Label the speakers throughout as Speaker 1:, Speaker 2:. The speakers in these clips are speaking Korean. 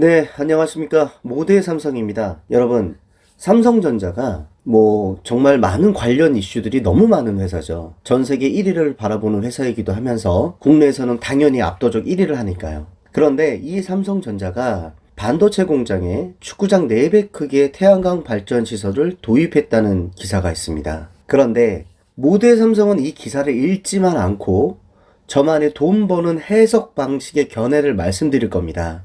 Speaker 1: 네, 안녕하십니까. 모대 삼성입니다. 여러분, 삼성전자가 뭐 정말 많은 관련 이슈들이 너무 많은 회사죠. 전 세계 1위를 바라보는 회사이기도 하면서 국내에서는 당연히 압도적 1위를 하니까요. 그런데 이 삼성전자가 반도체 공장에 축구장 4배 크기의 태양광 발전 시설을 도입했다는 기사가 있습니다. 그런데 모대 삼성은 이 기사를 읽지만 않고 저만의 돈 버는 해석 방식의 견해를 말씀드릴 겁니다.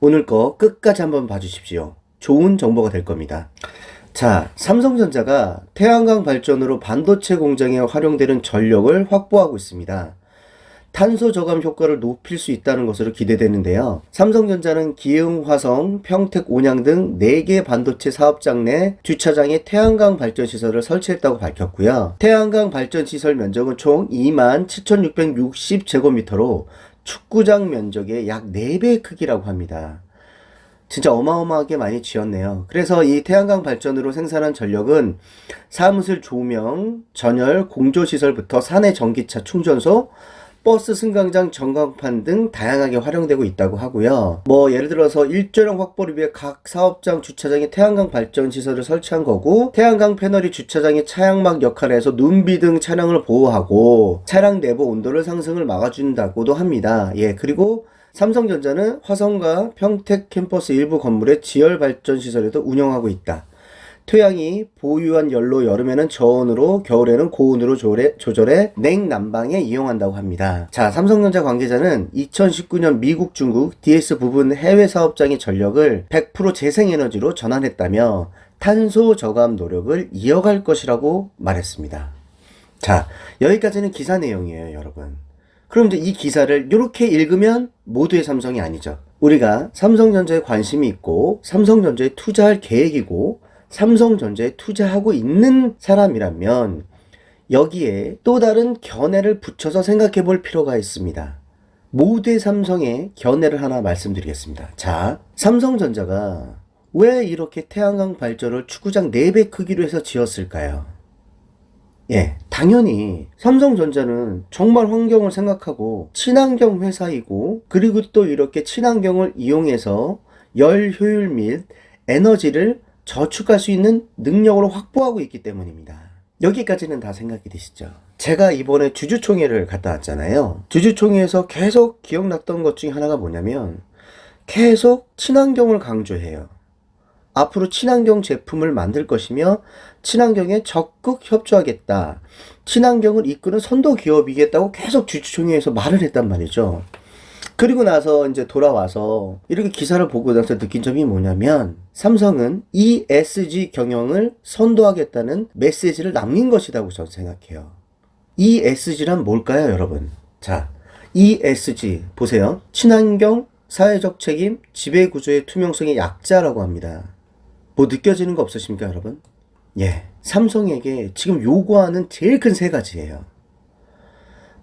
Speaker 1: 오늘 거 끝까지 한번 봐주십시오. 좋은 정보가 될 겁니다. 자, 삼성전자가 태양광 발전으로 반도체 공장에 활용되는 전력을 확보하고 있습니다. 탄소 저감 효과를 높일 수 있다는 것으로 기대되는데요. 삼성전자는 기흥, 화성, 평택, 온양 등 4개 반도체 사업장 내 주차장에 태양광 발전 시설을 설치했다고 밝혔고요. 태양광 발전 시설 면적은 총 27,660제곱미터로 축구장 면적의 약 4배 크기라고 합니다. 진짜 어마어마하게 많이 지었네요. 그래서 이 태양광 발전으로 생산한 전력은 사무실 조명, 전열, 공조시설부터 사내 전기차 충전소, 버스 승강장 전광판 등 다양하게 활용되고 있다고 하고요. 뭐 예를 들어서 일조량 확보를 위해 각 사업장 주차장에 태양광 발전 시설을 설치한 거고 태양광 패널이 주차장의 차양막 역할을 해서 눈비 등 차량을 보호하고 차량 내부 온도를 상승을 막아준다고도 합니다. 예, 그리고 삼성전자는 화성과 평택 캠퍼스 일부 건물의 지열 발전 시설에도 운영하고 있다. 토양이 보유한 열로 여름에는 저온으로 겨울에는 고온으로 조절해, 조절해 냉난방에 이용한다고 합니다. 자, 삼성전자 관계자는 2019년 미국, 중국, DS 부분 해외 사업장의 전력을 100% 재생에너지로 전환했다며 탄소 저감 노력을 이어갈 것이라고 말했습니다. 자, 여기까지는 기사 내용이에요, 여러분. 그럼 이제 이 기사를 이렇게 읽으면 모두의 삼성이 아니죠. 우리가 삼성전자에 관심이 있고 삼성전자에 투자할 계획이고 삼성전자에 투자하고 있는 사람이라면 여기에 또 다른 견해를 붙여서 생각해 볼 필요가 있습니다. 모두의 삼성의 견해를 하나 말씀드리겠습니다. 자, 삼성전자가 왜 이렇게 태양광 발전을 축구장 4배 크기로 해서 지었을까요? 예, 당연히 삼성전자는 정말 환경을 생각하고 친환경 회사이고 그리고 또 이렇게 친환경을 이용해서 열 효율 및 에너지를 저축할 수 있는 능력으로 확보하고 있기 때문입니다. 여기까지는 다 생각이 되시죠? 제가 이번에 주주총회를 갔다 왔잖아요. 주주총회에서 계속 기억났던 것 중에 하나가 뭐냐면 계속 친환경을 강조해요. 앞으로 친환경 제품을 만들 것이며 친환경에 적극 협조하겠다. 친환경을 이끄는 선도 기업이겠다고 계속 주주총회에서 말을 했단 말이죠. 그리고 나서 이제 돌아와서 이렇게 기사를 보고 나서 느낀 점이 뭐냐면 삼성은 ESG 경영을 선도하겠다는 메시지를 남긴 것이라고 저는 생각해요. ESG란 뭘까요, 여러분? 자, ESG 보세요. 친환경, 사회적 책임, 지배 구조의 투명성의 약자라고 합니다. 뭐 느껴지는 거 없으십니까, 여러분? 예. 삼성에게 지금 요구하는 제일 큰 세 가지예요.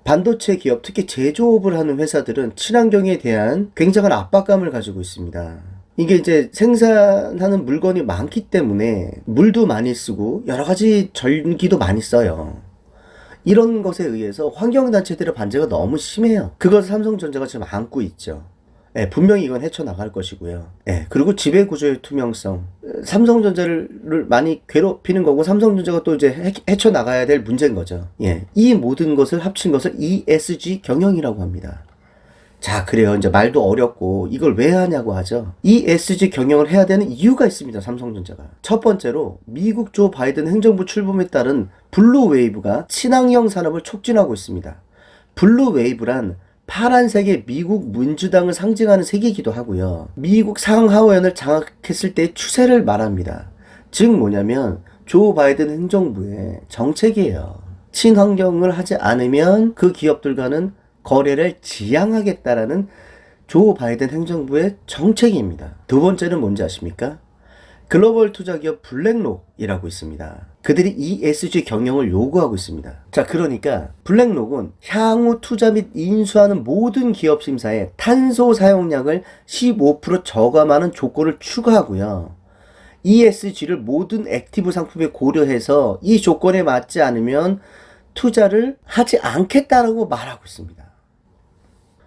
Speaker 1: 반도체 기업, 특히 제조업을 하는 회사들은 친환경에 대한 굉장한 압박감을 가지고 있습니다. 이게 이제 생산하는 물건이 많기 때문에 물도 많이 쓰고 여러 가지 전기도 많이 써요. 이런 것에 의해서 환경단체들의 반제가 너무 심해요. 그것을 삼성전자가 지금 안고 있죠. 예, 분명히 이건 헤쳐나갈 것이고요. 예, 그리고 지배 구조의 투명성. 삼성전자를 많이 괴롭히는 거고, 삼성전자가 또 이제 헤, 헤쳐나가야 될 문제인 거죠. 예, 이 모든 것을 합친 것을 ESG 경영이라고 합니다. 자, 그래요. 이제 말도 어렵고, 이걸 왜 하냐고 하죠. ESG 경영을 해야 되는 이유가 있습니다, 삼성전자가. 첫 번째로, 미국 조 바이든 행정부 출범에 따른 블루 웨이브가 친환경 산업을 촉진하고 있습니다. 블루 웨이브란 파란색의 미국 민주당을 상징하는 색이기도 하고요. 미국 상하원을 장악했을 때의 추세를 말합니다. 즉 뭐냐면 조 바이든 행정부의 정책이에요. 친환경을 하지 않으면 그 기업들과는 거래를 지양하겠다라는 조 바이든 행정부의 정책입니다. 두 번째는 뭔지 아십니까? 글로벌 투자 기업 블랙록이라고 있습니다. 그들이 ESG 경영을 요구하고 있습니다. 자, 그러니까 블랙록은 향후 투자 및 인수하는 모든 기업 심사에 탄소 사용량을 15% 저감하는 조건을 추가하고요. ESG를 모든 액티브 상품에 고려해서 이 조건에 맞지 않으면 투자를 하지 않겠다라고 말하고 있습니다.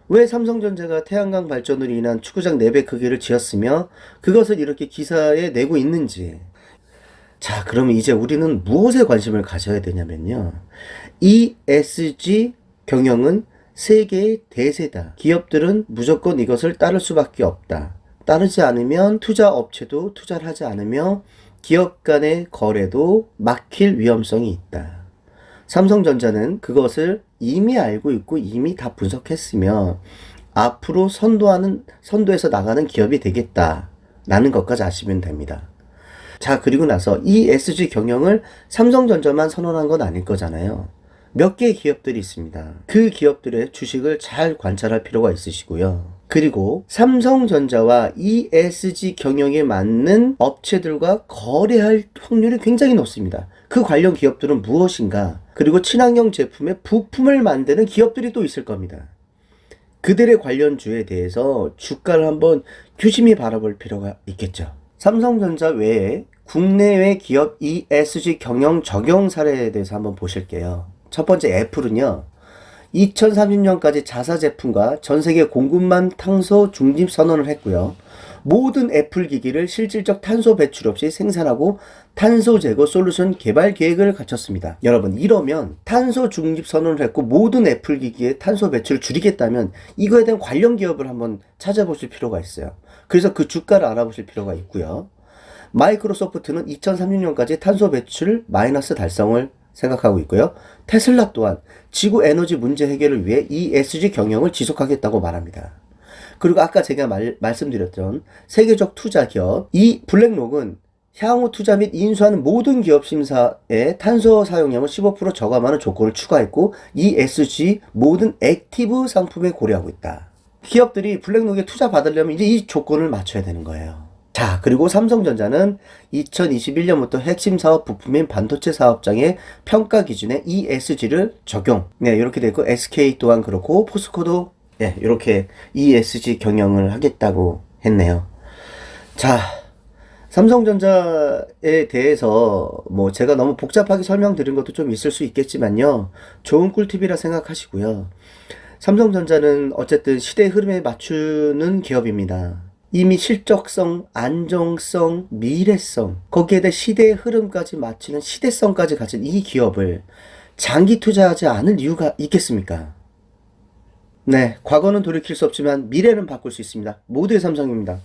Speaker 1: 왜 삼성전자가 태양광 발전으로 인한 축구장 4배 크기를 지었으며 그것을 이렇게 기사에 내고 있는지. 자, 그러면 이제 우리는 무엇에 관심을 가져야 되냐면요. ESG 경영은 세계의 대세다. 기업들은 무조건 이것을 따를 수밖에 없다. 따르지 않으면 투자 업체도 투자를 하지 않으며 기업 간의 거래도 막힐 위험성이 있다. 삼성전자는 그것을 이미 알고 있고 이미 다 분석했으며 앞으로 선도하는 선도해서 나가는 기업이 되겠다. 라는 것까지 아시면 됩니다. 자, 그리고 나서 이 ESG 경영을 삼성전자만 선언한 건 아닐 거잖아요. 몇 개의 기업들이 있습니다. 그 기업들의 주식을 잘 관찰할 필요가 있으시고요. 그리고 삼성전자와 ESG 경영에 맞는 업체들과 거래할 확률이 굉장히 높습니다. 그 관련 기업들은 무엇인가? 그리고 친환경 제품의 부품을 만드는 기업들이 또 있을 겁니다. 그들의 관련주에 대해서 주가를 한번 유심히 바라볼 필요가 있겠죠. 삼성전자 외에 국내외 기업 ESG 경영 적용 사례에 대해서 한번 보실게요. 첫 번째 애플은요. 2030년까지 자사 제품과 전 세계 공급만 탄소 중립 선언을 했고요. 모든 애플 기기를 실질적 탄소 배출 없이 생산하고 탄소 제거 솔루션 개발 계획을 갖췄습니다. 여러분, 이러면 탄소 중립 선언을 했고 모든 애플 기기의 탄소 배출을 줄이겠다면 이거에 대한 관련 기업을 한번 찾아보실 필요가 있어요. 그래서 그 주가를 알아보실 필요가 있고요. 마이크로소프트는 2030년까지 탄소 배출 마이너스 달성을 생각하고 있고요. 테슬라 또한 지구 에너지 문제 해결을 위해 ESG 경영을 지속하겠다고 말합니다. 그리고 아까 제가 말, 말씀드렸던 세계적 투자 기업 이 블랙록은 향후 투자 및 인수하는 모든 기업 심사에 탄소 사용량을 15% 저감하는 조건을 추가했고 ESG 모든 액티브 상품에 고려하고 있다. 기업들이 블랙록에 투자 받으려면 이제 이 조건을 맞춰야 되는 거예요. 자, 그리고 삼성전자는 2021년부터 핵심 사업 부품인 반도체 사업장의 평가 기준에 ESG를 적용. 네, 이렇게 되고 SK 또한 그렇고 포스코도 네, 이렇게 ESG 경영을 하겠다고 했네요. 자, 삼성전자에 대해서 뭐 제가 너무 복잡하게 설명드린 것도 좀 있을 수 있겠지만요. 좋은 꿀팁이라 생각하시고요. 삼성전자는 어쨌든 시대 흐름에 맞추는 기업입니다. 이미 실적성, 안정성, 미래성, 거기에 대해 시대의 흐름까지 맞추는 시대성까지 가진 이 기업을 장기 투자하지 않을 이유가 있겠습니까? 네, 과거는 돌이킬 수 없지만 미래는 바꿀 수 있습니다. 모두의 삼성입니다.